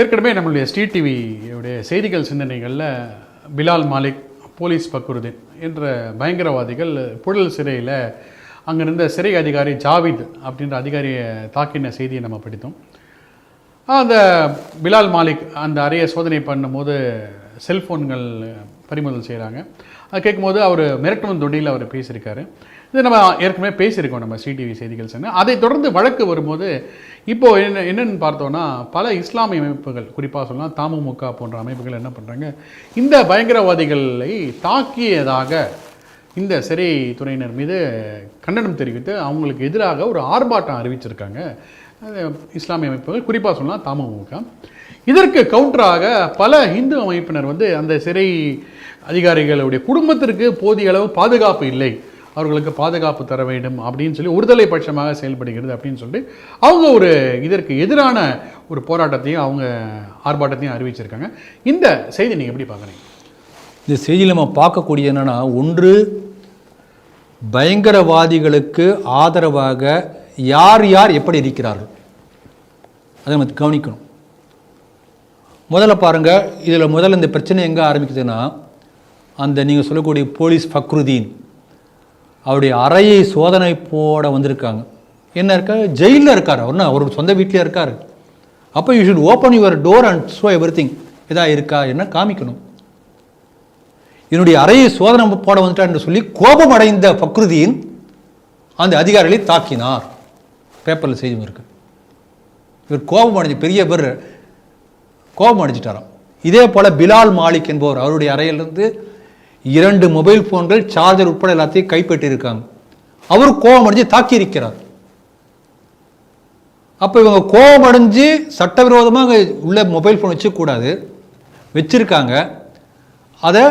ஏற்கனவே நம்மளுடைய ஸ்ரீ டிவியுடைய செய்திகள் சிந்தனைகளில் பிலால் மாலிக் போலீஸ் பக்ருதீன் என்ற பயங்கரவாதிகள் புழல் சிறையில் அங்கிருந்த சிறை அதிகாரி ஜாவித் அப்படின்ற அதிகாரியை தாக்கின செய்தியை நம்ம படித்தோம். அந்த பிலால் மாலிக் அந்த அறையை சோதனை பண்ணும்போது செல்ஃபோன்கள் பறிமுதல் செய்கிறாங்க அது கேட்கும்போது அவர் மிரட்டணும் தொண்டியில் அவர் பேசியிருக்காரு. இது நம்ம ஏற்கனவே பேசியிருக்கோம் நம்ம சிடிவி செய்திகள் சென்று. அதை தொடர்ந்து வழக்கு வரும்போது இப்போது என்ன என்னென்னு பார்த்தோன்னா பல இஸ்லாமிய அமைப்புகள் குறிப்பாக சொல்லலாம் தமுமுக போன்ற அமைப்புகள் என்ன பண்ணுறாங்க இந்த பயங்கரவாதிகளை தாக்கியதாக இந்த சிறை துறையினர் மீது கண்டனம் தெரிவித்து அவங்களுக்கு எதிராக ஒரு ஆர்ப்பாட்டம் அறிவிச்சிருக்காங்க. இஸ்லாமிய அமைப்புகள் குறிப்பாக சொல்லலாம் தமுமுக இதற்கு கவுண்டராக பல இந்து அமைப்பினர் வந்து அந்த சிறை அதிகாரிகளுடைய குடும்பத்திற்கு போதிய அளவு பாதுகாப்பு இல்லை. அவர்களுக்கு பாதுகாப்பு தர வேண்டும் அப்படின்னு சொல்லி ஒருதலை பட்சமாக செயல்படுகிறது அப்படின்னு சொல்லிட்டு அவங்க ஒரு இதற்கு எதிரான ஒரு போராட்டத்தையும் அவங்க ஆர்ப்பாட்டத்தையும் அறிவிச்சிருக்காங்க. இந்த செய்தி நீங்கள் எப்படி பார்க்குறீங்க? இந்த செய்தியில் நம்ம பார்க்கக்கூடிய என்னென்னா ஒன்று பயங்கரவாதிகளுக்கு ஆதரவாக யார் யார் எப்படி இருக்கிறார்கள்? அதை நம்ம கவனிக்கணும். முதல்ல பாருங்கள் இதில் முதல்ல இந்த பிரச்சனை எங்கே ஆரம்பிக்குதுன்னா அந்த நீங்கள் சொல்லக்கூடிய போலீஸ் ஃபக்ருதீன். அவருடைய அறையை சோதனை போட வந்திருக்காங்க. என்ன இருக்கா? ஜெயிலில் இருக்கார்? அவர் அவர் சொந்த வீட்டிலே இருக்கார். அப்போ you should open your door and show everything இதாக இருக்கா? என்ன காமிக்கணும்? என்னுடைய அறையை சோதனை போட வந்துட்டார் என்று சொல்லி கோபம் அடைந்த பக்ருதியின் அந்த அதிகாரிகளை தாக்கினார். பேப்பரில் செய்தி இருக்கு இவர் கோபம் அடைஞ்சு பெரிய பேர் கோபம் அடைஞ்சிட்டாராம் இதே போல் பிலால் மாலிக் என்பவர் அவருடைய அறையிலிருந்து இரண்டு மொபைல் ஃபோன்கள் சார்ஜர் உட்பட எல்லாத்தையும் கைப்பற்றியிருக்காங்க. அவர் கோபம் அடைஞ்சு அப்போ இவங்க கோபம் அடைஞ்சு சட்டவிரோதமாக உள்ள மொபைல் ஃபோன் வச்சுக்கூடாது. வச்சுருக்காங்க. அதை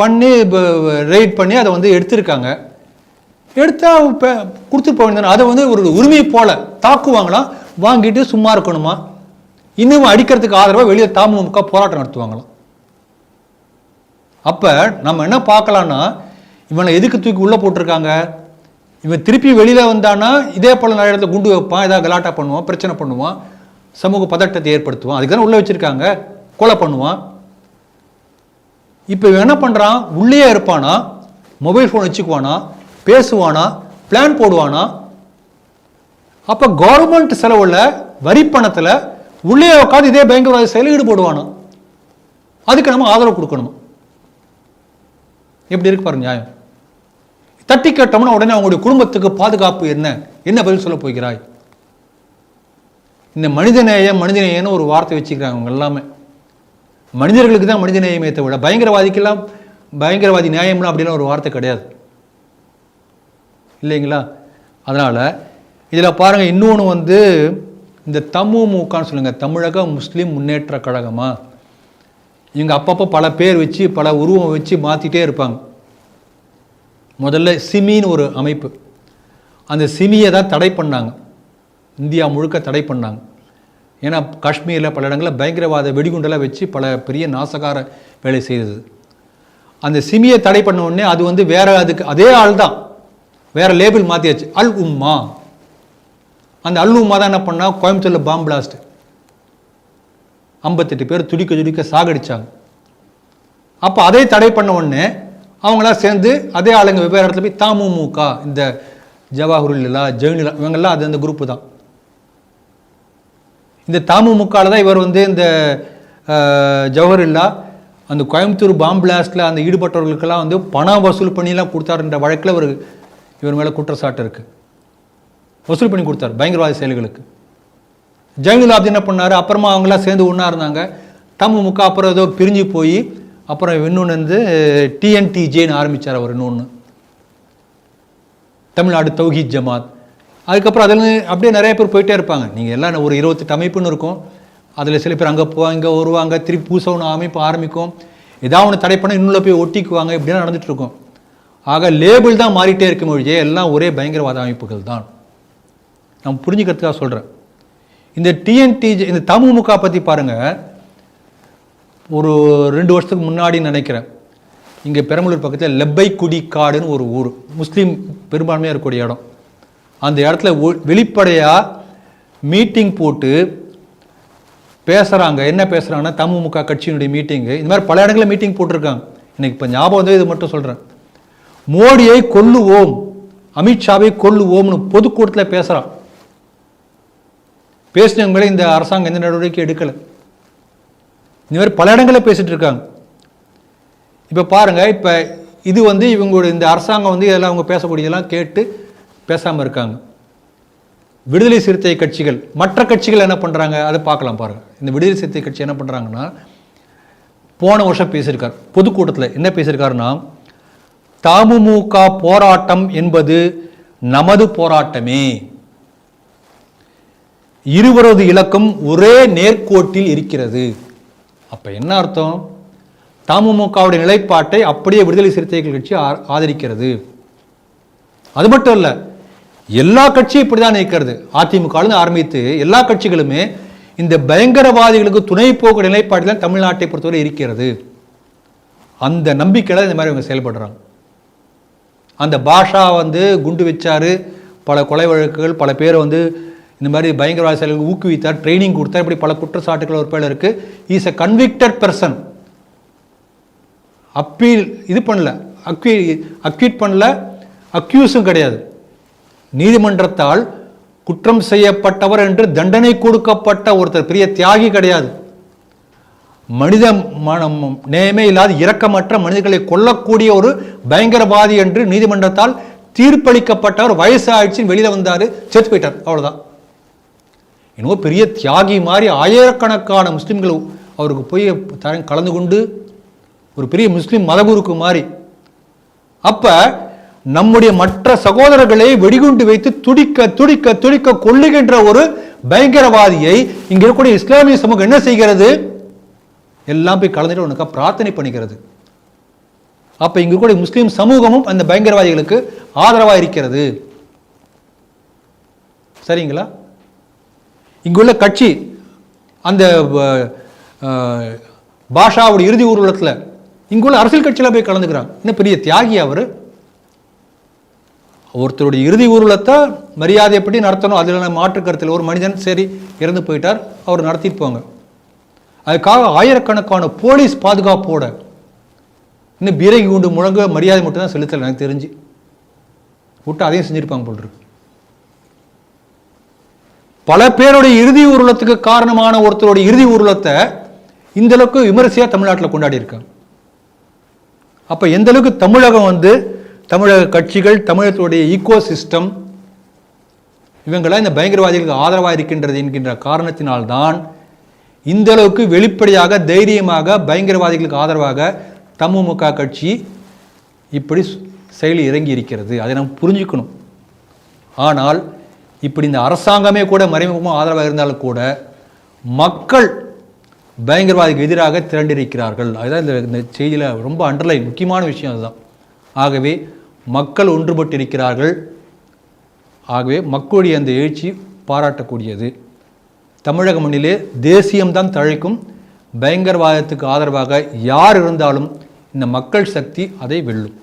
பண்ணி ரெய்ட் பண்ணி அதை வந்து எடுத்திருக்காங்க. எடுத்தா இப்போ கொடுத்துட்டு போக அதை வந்து ஒரு உரிமை போல தாக்குவாங்களாம் வாங்கிட்டு சும்மா இருக்கணுமா? இன்னும் அடிக்கிறதுக்கு ஆதரவாக வெளியே தாமுக போராட்டம் நடத்துவாங்களாம். அப்போ நம்ம என்ன பார்க்கலான்னா இவனை எதுக்கு தூக்கி உள்ளே போட்டிருக்காங்க? இவன் திருப்பி வெளியில் வந்தானா இதே போல் நிறைய இடத்துல குண்டு வைப்பான் ஏதாவது கலாட்டா பண்ணுவான் பிரச்சனை பண்ணுவான் சமூக பதட்டத்தை ஏற்படுத்துவான். அதுக்கு தானே உள்ளே வச்சுருக்காங்க கொலை பண்ணுவான். இப்போ இவன் என்ன பண்ணுறான் உள்ளே இருப்பானா? மொபைல் ஃபோன் வச்சுக்குவானா? பேசுவானா? பிளான் போடுவானா? அப்போ கவர்மெண்ட் செலவில் வரி பணத்தில் உள்ளே உட்காந்து இதே பயங்கரவாத செயலில் ஈடுபடுவானா? அதுக்கு நம்ம ஆதரவு கொடுக்கணும். எப்படி இருக்கு பாருங்க நியாயம்? தட்டி கேட்டோம்னா உடனே அவங்களுடைய குடும்பத்துக்கு பாதுகாப்பு என்ன? என்ன பதில் சொல்ல போகிறாய்? இந்த மனிதநேயம் மனிதநேயம்னு ஒரு வார்த்தை வச்சுக்கிறாங்க அவங்க எல்லாமே. மனிதர்களுக்கு தான் மனிதநேயமே விட பயங்கரவாதிக்கெல்லாம் பயங்கரவாதி நியாயம்லாம் அப்படிலாம் ஒரு வார்த்தை கிடையாது. இல்லைங்களா? அதனால் இதில் பாருங்கள் இன்னொன்று வந்து இந்த தமுமுகன்னு சொல்லுங்கள் தமிழக முஸ்லீம் முன்னேற்ற கழகமாக இவங்க அப்பப்போ பல பேர் வச்சு பல உருவம் வச்சு மாற்றிட்டே இருப்பாங்க. முதல்ல சிமின்னு ஒரு அமைப்பு. அந்த சிமியை தான் தடை பண்ணாங்க. இந்தியா முழுக்க தடை பண்ணாங்க. ஏன்னா காஷ்மீரில் பல இடங்களில் பயங்கரவாத வெடிகுண்டெல்லாம் வச்சு பல பெரிய நாசகார வேலை செய்தது. அந்த சிமியை தடை பண்ண உடனே அது வந்து வேற அதுக்கு அதே ஆள் தான். வேற லேபிள் மாற்றியாச்சு அல் உம்மா. அந்த அல் உம்மா தான் என்ன பண்ணால் கோயம்புத்தூரில் பாம்பு பிளாஸ்ட் ஐம்பத்தெட்டு பேர் துடிக்க துடிக்க சாகடிச்சாங்க. அப்போ அதை தடை பண்ண உடனே அவங்களாம் சேர்ந்து அதே ஆளுங்க வெவ்வேறு இடத்துல போய் தாமுமுக இந்த ஜவாஹருல்லா ஜெயினிலா இவங்கெல்லாம் அது அந்த குரூப்பு தான். இந்த தமுமுகவில் தான் இவர் வந்து இந்த ஜவஹர்லா அந்த கோயம்புத்தூர் பாம்பு பிளாஸ்டில் அந்த ஈடுபட்டவர்களுக்கெல்லாம் வந்து பணம் வசூல் பண்ணிலாம் கொடுத்தாருன்ற வழக்கில் ஒரு இவர் மேலே குற்றச்சாட்டு இருக்குது வசூல் பண்ணி கொடுத்தார் பயங்கரவாத செயல்களுக்கு. ஜெயலலிதா என்ன பண்ணார்? அப்புறமா அவங்களாம் சேர்ந்து ஒன்றா இருந்தாங்க. தமுமுக அப்புறம் ஏதோ பிரிஞ்சு போய் அப்புறம் இன்னொன்று வந்து டிஎன்டிஜேன்னு ஆரம்பித்தார் அவர் இன்னொன்று தமிழ்நாடு தௌஹீத் ஜமாத். அதுக்கப்புறம் அதில் அப்படியே நிறைய பேர் போயிட்டே இருப்பாங்க. நீங்கள் எல்லாம் ஒரு இருபத்தெட்டு அமைப்புன்னு இருக்கும். அதில் சில பேர் அங்கே போவாங்க இங்கே வருவாங்க திருப்பி புதுசாக ஒன்று அமைப்பு ஆரம்பிக்கும். ஏதாவது ஒன்று தடை பண்ணால் இன்னும் போய் ஒட்டிக்குவாங்க இப்படிலாம் நடந்துட்டு இருக்கும். ஆக லேபிள் தான் மாறிட்டே இருக்கும் மொழியே எல்லாம் ஒரே பயங்கரவாத அமைப்புகள் தான். நான் புரிஞ்சுக்கிறதுக்காக சொல்கிறேன் இந்த டிஎன்டிஜே இந்த தமுமுக பற்றி பாருங்கள் ஒரு ரெண்டு வருஷத்துக்கு முன்னாடி நினைக்கிறேன். இங்கே பெரம்பலூர் பக்கத்தில் லெப்பை குடி காடுன்னு ஒரு ஊர். முஸ்லீம் பெரும்பான்மையாக இருக்கக்கூடிய இடம். அந்த இடத்துல வெளிப்படையாக மீட்டிங் போட்டு பேசுகிறாங்க என்ன பேசுகிறாங்கன்னா தமுமுக கட்சியினுடைய மீட்டிங்கு இந்த மாதிரி பல இடங்களில் மீட்டிங் போட்டிருக்காங்க. எனக்கு இப்போ ஞாபகம் வந்து இது மட்டும் சொல்கிறேன் மோடியை கொல்லுவோம் அமித்ஷாவை கொல்லுவோம்னு பொதுக்கூட்டத்தில் பேசுகிறான் பேசினவங்களே இந்த அரசாங்கம் எந்த நடவடிக்கை எடுக்கலை. இந்த மாதிரி பல இடங்களில் பேசிகிட்டு இருக்காங்க. இப்போ பாருங்கள் இப்போ இது வந்து இவங்களோட இந்த அரசாங்கம் வந்து இதெல்லாம் அவங்க பேசக்கூடியதெல்லாம் கேட்டு பேசாமல் இருக்காங்க. விடுதலை சிறுத்தை கட்சிகள் மற்ற கட்சிகள் என்ன பண்ணுறாங்க அதை பார்க்கலாம் பாருங்கள் இந்த விடுதலை சிறுத்தை கட்சி என்ன பண்ணுறாங்கன்னா போன வருஷம் பேசியிருக்கார். பொதுக்கூட்டத்தில் என்ன பேசியிருக்காருன்னா தமுமுக போராட்டம் என்பது நமது போராட்டமே. இருவரது இலக்கம் ஒரே நேர்கோட்டில் இருக்கிறது. அப்போ என்ன அர்த்தம்? தமுமுகவுடைய நிலைப்பாட்டை அப்படியே விடுதலை சிறுத்தைகள் கட்சி ஆதரிக்கிறது. அது மட்டும் இல்ல எல்லா கட்சியும் இப்படிதான் இருக்கிறது அதிமுகலேருந்து ஆரம்பித்து எல்லா கட்சிகளுமே இந்த பயங்கரவாதிகளுக்கு துணை போக்கு நிலைப்பாட்டில் தான் தமிழ்நாட்டை பொறுத்தவரை இருக்கிறது. அந்த நம்பிக்கையில் இந்த மாதிரி இவங்க செயல்படுறாங்க. அந்த பாஷா வந்து குண்டு வச்சாரு பல கொலை வழக்குகள் பல பேரை வந்து இந்த மாதிரி பயங்கரவாத செயல்களுக்கு ஊக்குவித்தார் ட்ரைனிங் கொடுத்தார். இப்படி பல குற்றச்சாட்டுகள் ஒரு பேர் இருக்கு. Is a convicted person appeal இது பண்ணல. அக்யூ அக்யூட் பண்ணல. அக்யூஸும் கிடையாது. நீதிமன்றத்தால் குற்றம் செய்யப்பட்டவர் என்று தண்டனை கொடுக்கப்பட்ட ஒருத்தர் பெரிய தியாகி கிடையாது. மனித மனம் நேயமே இல்லாத இரக்கமற்ற மனிதர்களை கொல்லக்கூடிய ஒரு பயங்கரவாதி என்று நீதிமன்றத்தால் தீர்ப்பளிக்கப்பட்டவர் வயசு ஆயிடுச்சு வெளியில் வந்தார் செத்து போயிட்டார். அவ்வளோதான் என்னவோ பெரிய தியாகி மாதிரி ஆயிரக்கணக்கான முஸ்லீம்கள் அவருக்கு போய் தர- கலந்து கொண்டு ஒரு பெரிய முஸ்லீம் மதகுருக்கு மாதிரி அப்போ நம்முடைய மற்ற சகோதரர்களை வெடிகுண்டு வைத்து துடிக்க துடிக்க துடிக்க கொள்ளுகின்ற ஒரு பயங்கரவாதியை இங்கே இருக்கக்கூடிய இஸ்லாமிய சமூகம் என்ன செய்கிறது? எல்லாம் போய் கலந்துட்டு உனக்கு பிரார்த்தனை பண்ணிக்கிறது. அப்போ இங்கே கூட முஸ்லீம் சமூகமும் அந்த பயங்கரவாதிகளுக்கு ஆதரவாக இருக்கிறது. சரிங்களா? இங்குள்ள கட்சி அந்த பாஷாவோட இறுதி ஊர்வலத்தில் இங்குள்ள அரசியல் கட்சியில் போய் கலந்துக்கிறாங்க. இன்னும் பெரிய தியாகி அவர்? ஒருத்தருடைய இறுதி ஊர்வலத்தை மரியாதை எப்படி நடத்தணும். அதில் மாற்று கருத்தில் ஒரு மனிதன் சரி இறந்து போயிட்டார். அவர் நடத்திட்டு போங்க. அதுக்காக ஆயிரக்கணக்கான போலீஸ் பாதுகாப்போட இன்னும் பீரகி குண்டு முழங்க மரியாதை மட்டும்தான் செலுத்தலை எனக்கு தெரிஞ்சு. விட்டு அதையும் செஞ்சுருப்பாங்க போல் இருக்கு. பல பேருடைய இறுதி ஊர்வலத்துக்கு காரணமான ஒருத்தருடைய இறுதி ஊர்வலத்தை இந்த அளவுக்கு விமரிசையாக தமிழ்நாட்டில் கொண்டாடி இருக்காங்க. அப்போ எந்த அளவுக்கு தமிழகம் வந்து தமிழக கட்சிகள் தமிழகத்துடைய ஈகோ சிஸ்டம் இவங்களாம் இந்த பயங்கரவாதிகளுக்கு ஆதரவாக இருக்கின்றது என்கின்ற காரணத்தினால்தான் இந்த அளவுக்கு வெளிப்படையாக தைரியமாக பயங்கரவாதிகளுக்கு ஆதரவாக தமுமுக கட்சி இப்படி செயல் இறங்கி இருக்கிறது. அதை நாம் புரிஞ்சுக்கணும். ஆனால் இப்படி இந்த அரசாங்கமே கூட மறைமுகமாக ஆதரவாக இருந்தாலும் கூட மக்கள் பயங்கரவாதிக்கு எதிராக திரண்டிருக்கிறார்கள். அதுதான் இந்த இந்த செய்தியில் ரொம்ப அண்டர்லைன் முக்கியமான விஷயம் அதுதான். ஆகவே மக்கள் ஒன்றுபட்டு இருக்கிறார்கள் ஆகவே மக்களுடைய அந்த எழுச்சி பாராட்டக்கூடியது. தமிழக மண்ணிலே தேசியம்தான் தழைக்கும். பயங்கரவாதத்துக்கு ஆதரவாக யார் இருந்தாலும் இந்த மக்கள் சக்தி அதை வெல்லும்.